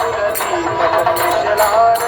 التي تفتش العالم.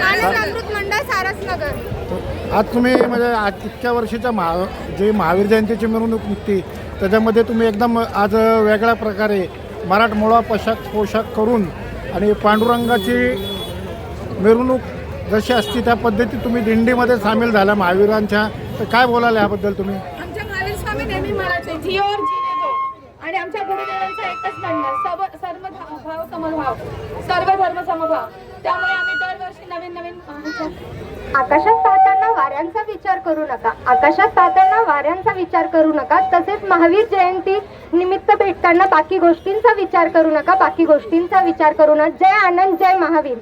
आनंद अमृत मंडळ आनंद अमृत मंडळ सारसनगर आज तुम्ही म्हणजे आज इतक्या वर्षीच्या महा जे महावीर जयंतीची मिरवणूक निघते त्याच्यामध्ये तुम्ही एकदम आज वेगळ्या प्रकारे मराठमोळा पोशाख पोशाख करून आणि पांडुरंगाची मिरवणूक जशी असती त्या पद्धतीत तुम्ही दिंडीमध्ये सामील झाला महावीरांच्या. तर काय बोलाल याबद्दल तुम्ही? आमच्या महावीर स्वामी नेहमी म्हणायचे जिओ और जीने दो आणि आमच्या गुरुदेवांचा एकच म्हणणं सर्व सर्व भाव समभाव. सर्व धर्म समभाव. त्यामुळे नवीन नवीन अं, आकाशात पाहताना वाऱ्यांचा विचार करू नका. आकाशात पाहताना वाऱ्यांचा विचार करू नका. तसेच महावीर जयंती निमित्त भेटताना बाकी गोष्टींचा विचार करू नका. बाकी गोष्टींचा विचार करू नका. जय आनंद जय महावीर.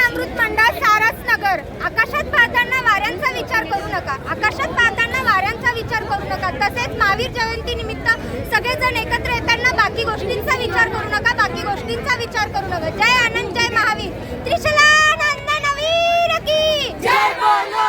अमृत मंडळ सारस नगर आकाशात पाहताना वाऱ्यांचा विचार करू नका. आकाशात पाहताना वाऱ्यांचा विचार करू नका. तसेच महावीर जयंती निमित्त सगळेजण एकत्र येताना बाकी गोष्टींचा विचार करू नका. बाकी गोष्टींचा विचार करू नका. जय आनंद जय महावीर. त्रिशलानंद नवीर की. जय बोलो